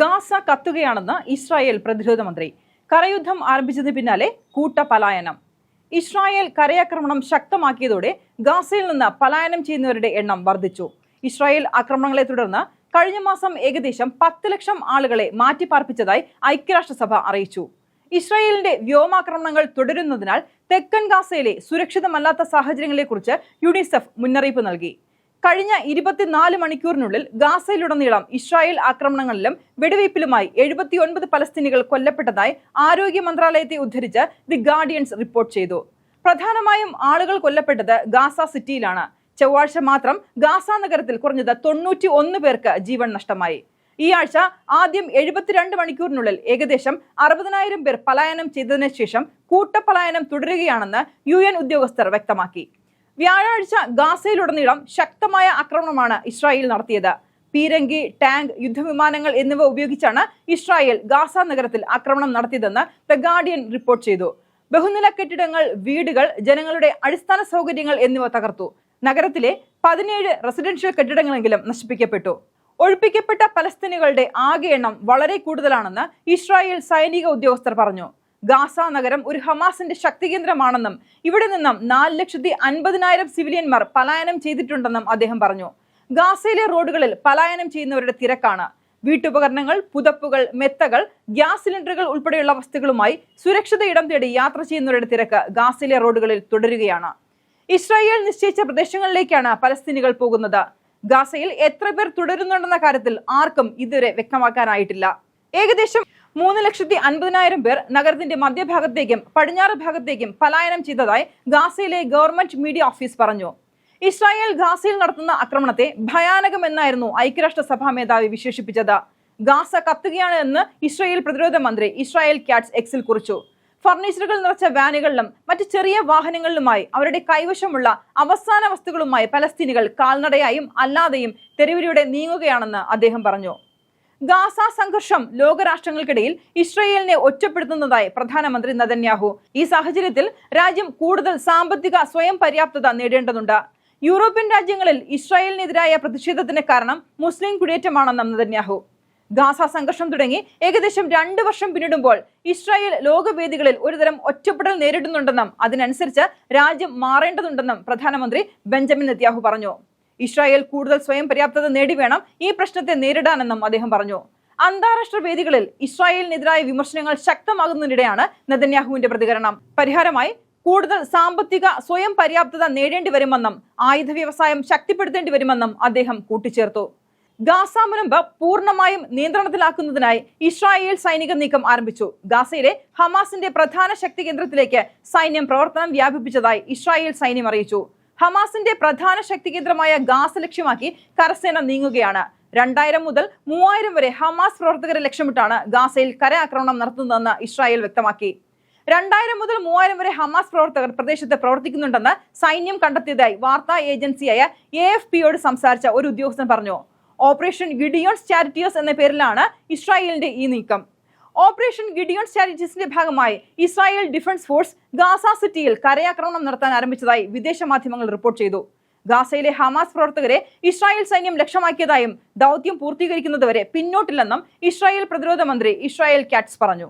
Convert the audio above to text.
Gaza കത്തുകയാണെന്ന് Israel പ്രതിരോധ മന്ത്രി. കരയുദ്ധം ആരംഭിച്ചതിന് പിന്നാലെ കൂട്ട പലായനം ഇസ്രായേൽ കരയാക്രമണം ശക്തമാക്കിയതോടെ ഗാസയിൽ നിന്ന് പലായനം ചെയ്യുന്നവരുടെ എണ്ണം വർദ്ധിച്ചു. ഇസ്രായേൽ ആക്രമണങ്ങളെ തുടർന്ന് കഴിഞ്ഞ മാസം ഏകദേശം പത്ത് ലക്ഷം ആളുകളെ മാറ്റിപ്പാർപ്പിച്ചതായി ഐക്യരാഷ്ട്രസഭ അറിയിച്ചു. ഇസ്രായേലിന്റെ വ്യോമാക്രമണങ്ങൾ തുടരുന്നതിനാൽ തെക്കൻ ഗാസയിലെ സുരക്ഷിതമല്ലാത്ത സാഹചര്യങ്ങളെക്കുറിച്ച് യുണിസെഫ് മുന്നറിയിപ്പ് നൽകി. കഴിഞ്ഞ ഇരുപത്തിനാല് മണിക്കൂറിനുള്ളിൽ ഗാസയിലുടനീളം ഇസ്രായേൽ ആക്രമണങ്ങളിലും വെടിവയ്പിലുമായി എഴുപത്തിയൊൻപത് പലസ്തീനികൾ കൊല്ലപ്പെട്ടതായി ആരോഗ്യ മന്ത്രാലയത്തെ ഉദ്ധരിച്ച് ദി ഗാർഡിയൻസ് റിപ്പോർട്ട് ചെയ്തു. പ്രധാനമായും ആളുകൾ കൊല്ലപ്പെട്ടത് ഗാസ സിറ്റിയിലാണ്. ചൊവ്വാഴ്ച മാത്രം ഗാസ നഗരത്തിൽ കുറഞ്ഞത് തൊണ്ണൂറ്റി ഒന്ന് പേർക്ക് ജീവൻ നഷ്ടമായി. ഈ ആഴ്ച ആദ്യം എഴുപത്തിരണ്ട് മണിക്കൂറിനുള്ളിൽ ഏകദേശം അറുപതിനായിരം പേർ പലായനം ചെയ്തതിനു ശേഷം കൂട്ടപ്പലായനം തുടരുകയാണെന്ന് യു ഉദ്യോഗസ്ഥർ വ്യക്തമാക്കി. വ്യാഴാഴ്ച ഗാസയിലുടനീളം ശക്തമായ ആക്രമണമാണ് ഇസ്രായേൽ നടത്തിയത്. പീരങ്കി ടാങ്ക് യുദ്ധവിമാനങ്ങൾ എന്നിവ ഉപയോഗിച്ചാണ് ഇസ്രായേൽ ഗാസ നഗരത്തിൽ ആക്രമണം നടത്തിയതെന്ന് ദ ഗാർഡിയൻ റിപ്പോർട്ട് ചെയ്തു. ബഹുനില കെട്ടിടങ്ങൾ വീടുകൾ ജനങ്ങളുടെ അടിസ്ഥാന സൗകര്യങ്ങൾ എന്നിവ തകർത്തു. നഗരത്തിലെ പതിനേഴ് റെസിഡൻഷ്യൽ കെട്ടിടങ്ങളെങ്കിലും നശിപ്പിക്കപ്പെട്ടു. ഒഴിപ്പിക്കപ്പെട്ട പലസ്തീനുകളുടെ ആകെ എണ്ണം വളരെ കൂടുതലാണെന്ന് ഇസ്രായേൽ സൈനിക ഉദ്യോഗസ്ഥർ പറഞ്ഞു. ഗാസ നഗരം ഒരു ഹമാസിന്റെ ശക്തി കേന്ദ്രമാണെന്നും ഇവിടെ നിന്നും നാല് ലക്ഷത്തി അൻപതിനായിരം സിവിലിയന്മാർ പലായനം ചെയ്തിട്ടുണ്ടെന്നും അദ്ദേഹം പറഞ്ഞു. ഗാസയിലെ റോഡുകളിൽ പലായനം ചെയ്യുന്നവരുടെ തിരക്കാണ്. വീട്ടുപകരണങ്ങൾ പുതപ്പുകൾ മെത്തകൾ ഗ്യാസ് സിലിണ്ടറുകൾ ഉൾപ്പെടെയുള്ള വസ്തുക്കളുമായി സുരക്ഷിത ഇടം തേടി യാത്ര ചെയ്യുന്നവരുടെ തിരക്ക് ഗാസയിലെ റോഡുകളിൽ തുടരുകയാണ്. ഇസ്രായേൽ നിശ്ചയിച്ച പ്രദേശങ്ങളിലേക്കാണ് പലസ്തീനികൾ പോകുന്നത്. ഗാസയിൽ എത്ര പേർ തുടരുന്നുണ്ടെന്ന കാര്യത്തിൽ ആർക്കും ഇതുവരെ വ്യക്തമാക്കാനായിട്ടില്ല. ഏകദേശം മൂന്ന് ലക്ഷത്തി അൻപതിനായിരം പേർ നഗരത്തിന്റെ മധ്യഭാഗത്തേക്കും പടിഞ്ഞാറ് ഭാഗത്തേക്കും പലായനം ചെയ്തതായി ഗാസയിലെ ഗവൺമെന്റ് മീഡിയ ഓഫീസ് പറഞ്ഞു. ഇസ്രായേൽ ഗാസയിൽ നടത്തുന്ന ആക്രമണത്തെ ഭയാനകമെന്നായിരുന്നു ഐക്യരാഷ്ട്രസഭാ മേധാവി വിശേഷിപ്പിച്ചത്. ഗാസ കത്തുകയാണ് എന്ന് ഇസ്രായേൽ പ്രതിരോധ മന്ത്രി ഇസ്രായേൽ ക്യാറ്റ്സ് എക്സിൽ കുറിച്ചു. ഫർണിച്ചറുകൾ നിറച്ച വാനുകളിലും മറ്റ് ചെറിയ വാഹനങ്ങളിലുമായി അവരുടെ കൈവശമുള്ള അവസാന വസ്തുക്കളുമായി പലസ്തീനികൾ കാൽനടയായും അല്ലാതെയും തെരുവിലൂടെ നീങ്ങുകയാണെന്ന് അദ്ദേഹം പറഞ്ഞു. ഗാസ സംഘർഷം ലോകരാഷ്ട്രങ്ങൾക്കിടയിൽ ഇസ്രയേലിനെ ഒറ്റപ്പെടുത്തുന്നതായി പ്രധാനമന്ത്രി നദന്യാഹു. ഈ സാഹചര്യത്തിൽ രാജ്യം കൂടുതൽ സാമ്പത്തിക സ്വയം പര്യാപ്തത നേടേണ്ടതുണ്ട്. യൂറോപ്യൻ രാജ്യങ്ങളിൽ ഇസ്രായേലിനെതിരായ പ്രതിഷേധത്തിന് കാരണം മുസ്ലിം കുടിയേറ്റമാണെന്നും നദന്യാഹു. ഗാസ സംഘർഷം തുടങ്ങി ഏകദേശം രണ്ട് വർഷം പിന്നിടുമ്പോൾ ഇസ്രായേൽ ലോകവേദികളിൽ ഒരുതരം ഒറ്റപ്പെടൽ നേരിടുന്നുണ്ടെന്നും അതിനനുസരിച്ച് രാജ്യം മാറേണ്ടതുണ്ടെന്നും പ്രധാനമന്ത്രി ബെഞ്ചമിൻ നെത്യാഹു പറഞ്ഞു. ഇസ്രായേൽ കൂടുതൽ സ്വയം പര്യാപ്തത നേടി വേണം ഈ പ്രശ്നത്തെ നേരിടാനെന്നും അദ്ദേഹം പറഞ്ഞു. അന്താരാഷ്ട്ര വേദികളിൽ ഇസ്രായേലിനെതിരായ വിമർശനങ്ങൾ ശക്തമാകുന്നതിനിടെയാണ് നെതന്യാഹുവിന്റെ പ്രതികരണം. പരിഹാരമായി കൂടുതൽ സാമ്പത്തിക സ്വയം പര്യാപ്തത നേടേണ്ടി വരുമെന്നും ആയുധ വ്യവസായം ശക്തിപ്പെടുത്തേണ്ടി വരുമെന്നും അദ്ദേഹം കൂട്ടിച്ചേർത്തു. ഗാസ മുനമ്പ് പൂർണമായും നിയന്ത്രണത്തിലാക്കുന്നതിനായി ഇസ്രായേൽ സൈനിക നീക്കം ആരംഭിച്ചു. ഗാസയിലെ ഹമാസിന്റെ പ്രധാന ശക്തി കേന്ദ്രത്തിലേക്ക് സൈന്യം പ്രവർത്തനം വ്യാപിപ്പിച്ചതായി ഇസ്രായേൽ സൈന്യം അറിയിച്ചു. ഹമാസിന്റെ പ്രധാന ശക്തി കേന്ദ്രമായ ഗാസ ലക്ഷ്യമാക്കി കരസേന നീങ്ങുകയാണ്. രണ്ടായിരം മുതൽ മൂവായിരം വരെ ഹമാസ് പ്രവർത്തകരെ ലക്ഷ്യമിട്ടാണ് ഗാസയിൽ കര ആക്രമണം നടത്തുന്നതെന്ന് ഇസ്രായേൽ വ്യക്തമാക്കി. രണ്ടായിരം മുതൽ മൂവായിരം വരെ ഹമാസ് പ്രവർത്തകർ പ്രദേശത്ത് പ്രവർത്തിക്കുന്നുണ്ടെന്ന് സൈന്യം കണ്ടെത്തിയതായി വാർത്താ ഏജൻസിയായ എ എഫ് പിയോട് സംസാരിച്ച ഒരു ഉദ്യോഗസ്ഥൻ പറഞ്ഞു. ഓപ്പറേഷൻ ഗിഡിയോൺസ് ചാരിറ്റിയേഴ്സ് എന്ന പേരിലാണ് ഇസ്രായേലിന്റെ ഈ നീക്കം. ഓപ്പറേഷൻ ഗിഡിയോൺ സ്ട്രാറ്റജീസിന്റെ ഭാഗമായി ഇസ്രായേൽ ഡിഫൻസ് ഫോഴ്സ് ഗാസ സിറ്റിയിൽ കരയാക്രമണം നടത്താൻ ആരംഭിച്ചതായി വിദേശ മാധ്യമങ്ങൾ റിപ്പോർട്ട് ചെയ്തു. ഗാസയിലെ ഹമാസ് പ്രവർത്തകരെ ഇസ്രായേൽ സൈന്യം ലക്ഷ്യമാക്കിയതായും ദൗത്യം പൂർത്തീകരിക്കുന്നതുവരെ പിന്നോട്ടില്ലെന്നും ഇസ്രായേൽ പ്രതിരോധ മന്ത്രി ഇസ്രായേൽ കാറ്റ്സ് പറഞ്ഞു.